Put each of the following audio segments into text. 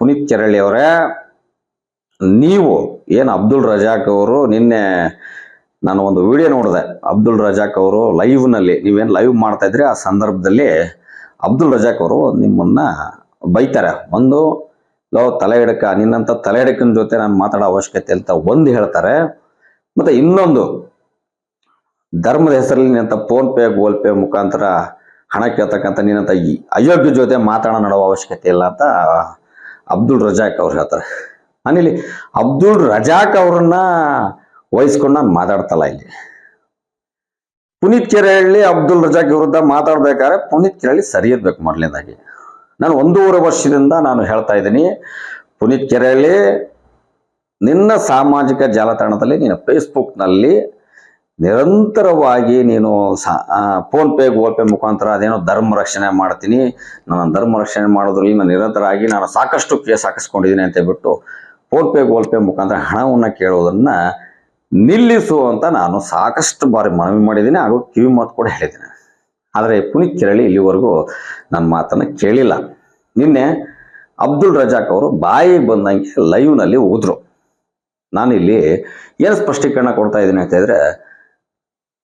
ಪುನೀತ್ ಚರಳ್ಳಿ ಅವರೇ, ನೀವು ಏನು ಅಬ್ದುಲ್ ರಜಾಕ್ ಅವರು ನಿನ್ನೆ ನಾನು ಒಂದು ವಿಡಿಯೋ ನೋಡಿದೆ, ಅಬ್ದುಲ್ ರಜಾಕ್ ಅವರು ಲೈವ್ನಲ್ಲಿ ನೀವೇನು ಲೈವ್ ಮಾಡ್ತಾ ಇದ್ರಿ, ಆ ಸಂದರ್ಭದಲ್ಲಿ ಅಬ್ದುಲ್ ರಜಾಕ್ ಅವರು ನಿಮ್ಮನ್ನ ಬೈತಾರೆ. ಒಂದು, ಲೋ, ತಲೆ ಹಿಡಕ, ನಿನ್ನಂತ ತಲೆ ಹಿಡಕನ ಜೊತೆ ನಾನು ಮಾತಾಡೋ ಅವಶ್ಯಕತೆ ಅಂತ ಒಂದು ಹೇಳ್ತಾರೆ. ಮತ್ತೆ ಇನ್ನೊಂದು, ಧರ್ಮದ ಹೆಸರಲ್ಲಿ ನಿನ್ನಂತ ಫೋನ್ ಪೇ ಗೂಗಲ್ ಪೇ ಮುಖಾಂತರ ಹಣ ಕೇಳ್ತಕ್ಕಂಥ ನಿನ್ನಂತ ಈ ಅಯೋಗ್ಯ ಜೊತೆ ಮಾತಾಡೋ ನಡೋ ಅವಶ್ಯಕತೆ ಇಲ್ಲ ಅಂತ ಅಬ್ದುಲ್ ರಜಾಕ್ ಅವ್ರು ಹೇಳ್ತಾರೆ. ನಾನಿಲ್ಲಿ ಅಬ್ದುಲ್ ರಜಾಕ್ ಅವ್ರನ್ನ ವಹಿಸ್ಕೊಂಡು ನಾನು ಮಾತಾಡ್ತಲ್ಲ ಇಲ್ಲಿ. ಪುನೀತ್ ಕೆರೆಹಳ್ಳಿ ಅಬ್ದುಲ್ ರಜಾಕ್ ವಿರುದ್ಧ ಮಾತಾಡ್ಬೇಕಾದ್ರೆ ಪುನೀತ್ ಕೆರೆಹಳ್ಳಿ ಸರಿ ಇರ್ಬೇಕು ಮೊದಲನೇದಾಗಿ ನಾನು ಒಂದೂವರೆ ವರ್ಷದಿಂದ ನಾನು ಹೇಳ್ತಾ ಇದ್ದೀನಿ, ಪುನೀತ್ ಕೆರೆಹಳ್ಳಿ, ನಿನ್ನ ಸಾಮಾಜಿಕ ಜಾಲತಾಣದಲ್ಲಿ, ನಿನ್ನ ಫೇಸ್ಬುಕ್ನಲ್ಲಿ ನಿರಂತರವಾಗಿ ನೀನು ಫೋನ್ ಪೇ, ಗೂಗಲ್ ಪೇ ಮುಖಾಂತರ ಅದೇನೋ ಧರ್ಮ ರಕ್ಷಣೆ ಮಾಡ್ತೀನಿ. ನಾನು ಧರ್ಮ ರಕ್ಷಣೆ ಮಾಡೋದ್ರಲ್ಲಿ ನಾನು ನಿರಂತರವಾಗಿ ನಾನು ಸಾಕಷ್ಟು ಕೇಸ್ ಹಾಕಿಸ್ಕೊಂಡಿದ್ದೀನಿ ಅಂತ ಹೇಳ್ಬಿಟ್ಟು ಫೋನ್ ಪೇ, ಗೂಗಲ್ ಪೇ ಮುಖಾಂತರ ಹಣವನ್ನು ಕೇಳೋದನ್ನು ನಿಲ್ಲಿಸು ಅಂತ ನಾನು ಸಾಕಷ್ಟು ಬಾರಿ ಮನವಿ ಮಾಡಿದ್ದೀನಿ ಹಾಗೂ ಕಿವಿ ಮಾತು ಕೂಡ ಹೇಳಿದ್ದೀನಿ. ಆದರೆ ಪುನೀತ್ ಕೆರಳಿ ಇಲ್ಲಿವರೆಗೂ ನನ್ನ ಮಾತನ್ನು ಕೇಳಿಲ್ಲ. ನಿನ್ನೆ ಅಬ್ದುಲ್ ರಜಾಕ್ ಅವರು ಬಾಯಿ ಬಂದಂಗೆ ಲೈವ್ನಲ್ಲಿ ಹೋದ್ರು. ನಾನಿಲ್ಲಿ ಏನು ಸ್ಪಷ್ಟೀಕರಣ ಕೊಡ್ತಾ ಇದ್ದೀನಿ ಅಂತ ಹೇಳಿದ್ರೆ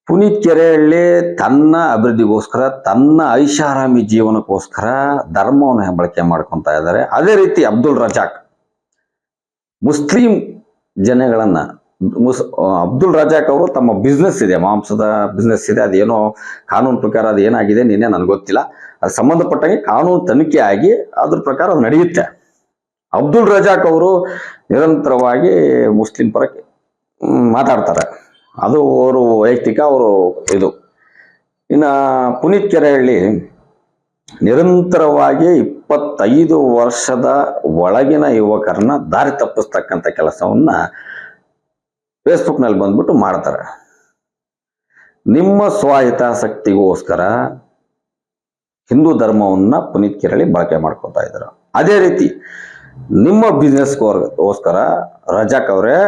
ಪುನೀತ್ ಕೆರೆಹಳ್ಳಿ ತನ್ನ ಅಭಿವೃದ್ಧಿಗೋಸ್ಕರ, ತನ್ನ ಐಷಾರಾಮಿ ಜೀವನಕ್ಕೋಸ್ಕರ ಧರ್ಮವನ್ನು ಬಳಕೆ ಮಾಡ್ಕೊತಾ ಇದ್ದಾರೆ. ಅದೇ ರೀತಿ ಅಬ್ದುಲ್ ರಜಾಕ್. ಮುಸ್ಲಿಂ ಜನಗಳನ್ನ, ಮುಸ್ ಅಬ್ದುಲ್ ರಜಾಕ್ ಅವರು ತಮ್ಮ ಬಿಸ್ನೆಸ್ ಇದೆ, ಮಾಂಸದ ಬಿಸ್ನೆಸ್ ಇದೆ. ಅದೇನೋ ಕಾನೂನು ಪ್ರಕಾರ ಅದು ಏನಾಗಿದೆ ನಿನ್ನೆ ನನಗೆ ಗೊತ್ತಿಲ್ಲ. ಅದು ಸಂಬಂಧಪಟ್ಟಂಗೆ ಕಾನೂನು ತನಿಖೆ ಆಗಿ ಅದ್ರ ಪ್ರಕಾರ ಅದು ನಡೆಯುತ್ತೆ. ಅಬ್ದುಲ್ ರಜಾಕ್ ಅವರು ನಿರಂತರವಾಗಿ ಮುಸ್ಲಿಂ ಪರ ಮಾತಾಡ್ತಾರೆ. ಅದು ಅವರು ವೈಯಕ್ತಿಕ ಅವರು ಇದು. ಇನ್ನು ಪುನೀತ್ ಕೆರೆಹಳ್ಳಿ ನಿರಂತರವಾಗಿ ಇಪ್ಪತ್ತೈದು ವರ್ಷದ ಒಳಗಿನ ಯುವಕರನ್ನ ದಾರಿ ತಪ್ಪಿಸ್ತಕ್ಕಂಥ ಕೆಲಸವನ್ನ ಫೇಸ್ಬುಕ್ನಲ್ಲಿ ಬಂದ್ಬಿಟ್ಟು ಮಾಡ್ತಾರೆ. ನಿಮ್ಮ ಸ್ವಹಿತಾಸಕ್ತಿಗೋಸ್ಕರ ಹಿಂದೂ ಧರ್ಮವನ್ನ ಪುನೀತ್ ಕೆರಳಿ ಬಳಕೆ ಮಾಡ್ಕೊತಾ ಇದ್ದಾರೆ. ಅದೇ ರೀತಿ ನಿಮ್ಮ ಬಿಸ್ನೆಸ್ಗೋಸ್ಕರ ರಜಾಕ್ ಅವರೇ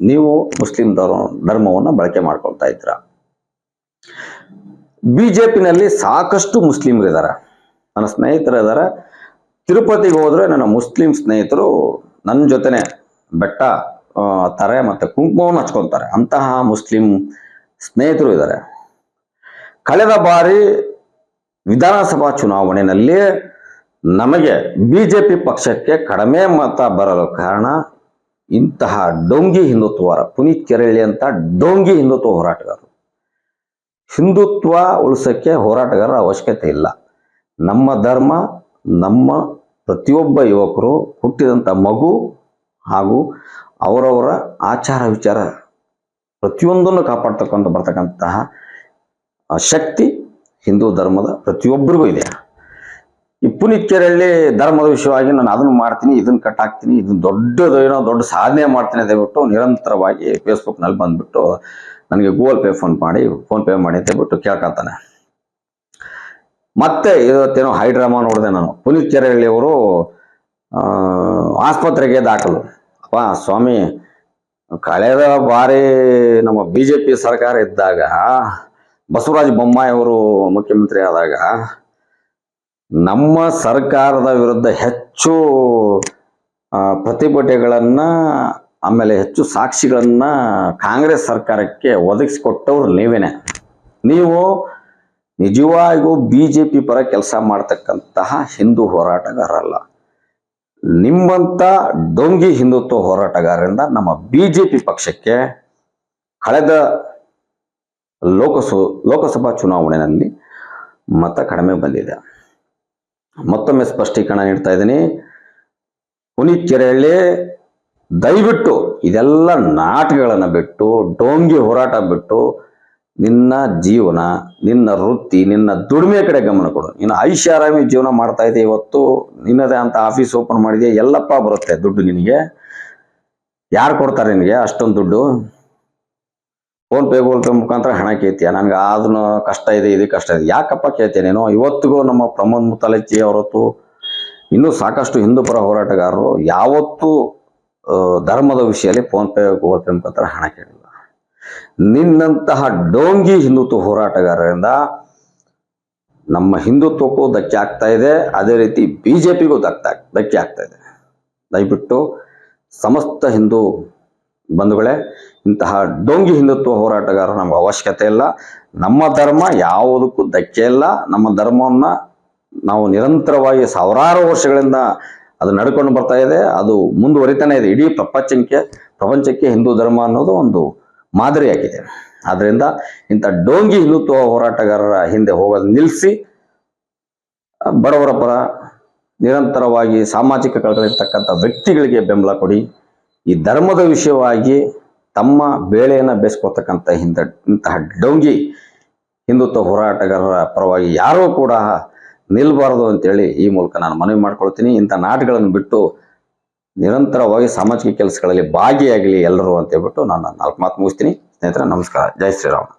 ನೀವು ಮುಸ್ಲಿಂ ಧರ್ಮ ಧರ್ಮವನ್ನು ಬಳಕೆ ಮಾಡ್ಕೊಳ್ತಾ ಇದ್ದೀರ? ಬಿಜೆಪಿನಲ್ಲಿ ಸಾಕಷ್ಟು ಮುಸ್ಲಿಮರಿದ್ದಾರೆ ನನ್ನ ಸ್ನೇಹಿತರು ಇದ್ದಾರೆ ತಿರುಪತಿಗೆ ಹೋದ್ರೆ ನನ್ನ ಮುಸ್ಲಿಂ ಸ್ನೇಹಿತರು ನನ್ನ ಜೊತೆನೆ ಬೆಟ್ಟ ತರೆ ತಾರೆ ಮತ್ತೆ ಕುಂಕುಮವನ್ನು ಹಚ್ಕೊತಾರೆ. ಅಂತಹ ಮುಸ್ಲಿಂ ಸ್ನೇಹಿತರು ಇದ್ದಾರೆ ಕಳೆದ ಬಾರಿ ವಿಧಾನಸಭಾ ಚುನಾವಣೆಯಲ್ಲಿ ನಮಗೆ ಬಿಜೆಪಿ ಪಕ್ಷಕ್ಕೆ ಕಡಿಮೆ ಮತ ಬರಲು ಕಾರಣ ಇಂತಹ ಡೊಂಗಿ ಹಿಂದುತ್ವರ ಪುನೀತ್ ಕೆರಳಿ ಅಂತ ಡೊಂಗಿ ಹಿಂದುತ್ವ ಹೋರಾಟಗಾರರು. ಹಿಂದುತ್ವ ಉಳಿಸೋಕ್ಕೆ ಹೋರಾಟಗಾರರ ಅವಶ್ಯಕತೆ ಇಲ್ಲ. ನಮ್ಮ ಧರ್ಮ, ನಮ್ಮ ಪ್ರತಿಯೊಬ್ಬ ಯುವಕರು ಹುಟ್ಟಿದಂಥ ಮಗು ಹಾಗೂ ಅವರವರ ಆಚಾರ ವಿಚಾರ ಪ್ರತಿಯೊಂದನ್ನು ಕಾಪಾಡ್ತಕ್ಕಂಥ ಬರ್ತಕ್ಕಂತಹ ಶಕ್ತಿ ಹಿಂದೂ ಧರ್ಮದ ಪ್ರತಿಯೊಬ್ಬರಿಗೂ ಇದೆ. ಈ ಪುನೀತ್ ಕೆರೆಯಲ್ಲಿ ಧರ್ಮದ ವಿಷಯವಾಗಿ ನಾನು ಅದನ್ನು ಮಾಡ್ತೀನಿ, ಇದನ್ನು ಕಟ್ ಹಾಕ್ತೀನಿ ಇದನ್ನ ದೊಡ್ಡದು ಏನೋ ದೊಡ್ಡ ಸಾಧನೆ ಮಾಡ್ತೀನಿ ಹೇಳ್ಬಿಟ್ಟು ನಿರಂತರವಾಗಿ ಫೇಸ್ಬುಕ್ನಲ್ಲಿ ಬಂದ್ಬಿಟ್ಟು ನನಗೆ ಗೂಗಲ್ ಪೇ ಫೋನ್ ಮಾಡಿ ಫೋನ್ ಪೇ ಮಾಡಿ ಅಂತ ಹೇಳ್ಬಿಟ್ಟು ಮತ್ತೆ ಇವತ್ತೇನೋ ಹೈಡ್ರಾಮಾ ನೋಡಿದೆ ನಾನು. ಪುನೀತ್ ಅವರು ಆಸ್ಪತ್ರೆಗೆ ದಾಖಲು. ಅಪ್ಪ ಸ್ವಾಮಿ, ಕಳೆದ ಬಾರಿ ನಮ್ಮ ಬಿ ಸರ್ಕಾರ ಇದ್ದಾಗ, ಬಸವರಾಜ ಬೊಮ್ಮಾಯಿ ಅವರು ಮುಖ್ಯಮಂತ್ರಿ ಆದಾಗ ನಮ್ಮ ಸರ್ಕಾರದ ವಿರುದ್ಧ ಹೆಚ್ಚು ಪ್ರತಿಭಟನೆಗಳನ್ನು, ಆಮೇಲೆ ಹೆಚ್ಚು ಸಾಕ್ಷಿಗಳನ್ನು ಕಾಂಗ್ರೆಸ್ ಸರ್ಕಾರಕ್ಕೆ ಒದಗಿಸಿಕೊಟ್ಟವ್ರು ನೀವೇನೆ. ನೀವು ನಿಜವಾಗಿಯೂ ಬಿ ಜೆ ಪಿ ಪರ ಕೆಲಸ ಮಾಡ್ತಕ್ಕಂತಹ ಹಿಂದೂ ಹೋರಾಟಗಾರರಲ್ಲ. ನಿಮ್ಮಂತ ಡೊಂಗಿ ಹಿಂದುತ್ವ ಹೋರಾಟಗಾರರಿಂದ ನಮ್ಮ ಬಿ ಜೆ ಪಿ ಪಕ್ಷಕ್ಕೆ ಕಳೆದ ಲೋಕಸ, ಲೋಕಸಭಾ ಚುನಾವಣೆಯಲ್ಲಿ ಮತ ಕಡಿಮೆ ಬಂದಿದೆ. ಮತ್ತೊಮ್ಮೆ ಸ್ಪಷ್ಟೀಕರಣ ನೀಡ್ತಾ ಇದ್ದೀನಿ. ಕೆರೆಹಳ್ಳಿ ದಯವಿಟ್ಟು ಇದೆಲ್ಲ ನಾಟಕಗಳನ್ನು ಬಿಟ್ಟು, ಡೋಂಗಿ ಹೋರಾಟ ಬಿಟ್ಟು ನಿನ್ನ ಜೀವನ, ನಿನ್ನ ವೃತ್ತಿ, ನಿನ್ನ ದುಡಿಮೆ ಕಡೆ ಗಮನ ಕೊಡು. ನೀನು ಐಷಾರಾಮಿ ಜೀವನ ಮಾಡ್ತಾ ಇದೆ ಇವತ್ತು, ನಿನ್ನದೇ ಅಂತ ಆಫೀಸ್ ಓಪನ್ ಮಾಡಿದೆ ಎಲ್ಲಪ್ಪ ಬರುತ್ತೆ ದುಡ್ಡು ನಿನಗೆ. ಯಾರು ಕೊಡ್ತಾರೆ ನಿನಗೆ ಅಷ್ಟೊಂದು ದುಡ್ಡು? ಫೋನ್ ಪೇ ಗೂಗಲ್ ಪೇ ಮುಖಾಂತರ ಹಣ ಕೇಳ್ತೀಯ? ನನಗೆ ಅದನ್ನು ಕಷ್ಟ ಇದೆ, ಇದು ಕಷ್ಟ ಇದೆ. ಯಾಕಪ್ಪ ಕೇಳ್ತೀಯ ನೀನು? ಇವತ್ತಿಗೂ ನಮ್ಮ ಪ್ರಮೋದ್ ಮುತ್ತಲಚ್ಚಿ ಅವರತ್ತು ಇನ್ನೂ ಸಾಕಷ್ಟು ಹಿಂದೂ ಪರ ಹೋರಾಟಗಾರರು ಯಾವತ್ತೂ ಧರ್ಮದ ವಿಷಯದಲ್ಲಿ ಫೋನ್ ಪೇ ಗೂಗಲ್ ಪೇ ಮುಖಾಂತರ ಹಣ ಕೇಳಿಲ್ಲ. ನಿನ್ನಂತಹ ಡೋಂಗಿ ಹಿಂದುತ್ವ ಹೋರಾಟಗಾರರಿಂದ ನಮ್ಮ ಹಿಂದುತ್ವಕ್ಕೂ ಧಕ್ಕೆ ಆಗ್ತಾ ಇದೆ. ಅದೇ ರೀತಿ ಬಿಜೆಪಿಗೂ ಧಕ್ಕೆ ಧಕ್ಕೆ ಆಗ್ತಾ ಇದೆ. ದಯವಿಟ್ಟು ಸಮಸ್ತ ಹಿಂದೂ ಬಂಧುಗಳೇ ಇಂತಹ ಡೋಂಗಿ ಹಿಂದುತ್ವ ಹೋರಾಟಗಾರ ನಮ್ಗೆ ಅವಶ್ಯಕತೆ ಇಲ್ಲ. ನಮ್ಮ ಧರ್ಮ ಯಾವುದಕ್ಕೂ ಧಕ್ಕೆ ಇಲ್ಲ. ನಮ್ಮ ಧರ್ಮವನ್ನು ನಾವು ನಿರಂತರವಾಗಿ ಸಾವಿರಾರು ವರ್ಷಗಳಿಂದ ಅದು ನಡ್ಕೊಂಡು ಬರ್ತಾ ಇದೆ. ಅದು ಮುಂದುವರಿತಾನೆ ಇದೆ. ಇಡೀ ಪ್ರಪಂಚಕ್ಕೆ ಪ್ರಪಂಚಕ್ಕೆ ಹಿಂದೂ ಧರ್ಮ ಅನ್ನೋದು ಒಂದು ಮಾದರಿಯಾಗಿದೆ. ಆದ್ದರಿಂದ ಇಂಥ ಡೋಂಗಿ ಹಿಂದುತ್ವ ಹೋರಾಟಗಾರರ ಹಿಂದೆ ಹೋಗೋದು ನಿಲ್ಲಿಸಿ ಬಡವರ ಪರ ನಿರಂತರವಾಗಿ ಸಾಮಾಜಿಕ ಕಳಕಳಿರ್ತಕ್ಕಂಥ ವ್ಯಕ್ತಿಗಳಿಗೆ ಬೆಂಬಲ ಕೊಡಿ. ಈ ಧರ್ಮದ ವಿಷಯವಾಗಿ ತಮ್ಮ ಬೇಳೆಯನ್ನು ಬೇಯಿಸ್ಕೊತಕ್ಕಂಥ ಹಿಂದ, ಇಂತಹ ಡೋಂಗಿ ಹಿಂದುತ್ವ ಹೋರಾಟಗಾರರ ಪರವಾಗಿ ಯಾರೂ ಕೂಡ ನಿಲ್ಬಾರದು ಅಂತೇಳಿ ಈ ಮೂಲಕ ನಾನು ಮನವಿ ಮಾಡ್ಕೊಳ್ತೀನಿ. ಇಂಥ ನಾಟಗಳನ್ನು ಬಿಟ್ಟು ನಿರಂತರವಾಗಿ ಸಾಮಾಜಿಕ ಕೆಲಸಗಳಲ್ಲಿ ಭಾಗಿಯಾಗಲಿ ಎಲ್ಲರೂ ಅಂತ ಹೇಳ್ಬಿಟ್ಟು ನಾನು ನಾಲ್ಕು ಮಾತು ಮುಗಿಸ್ತೀನಿ. ಸ್ನೇಹಿತರೆ, ನಮಸ್ಕಾರ. ಜೈ ಶ್ರೀರಾಮ್.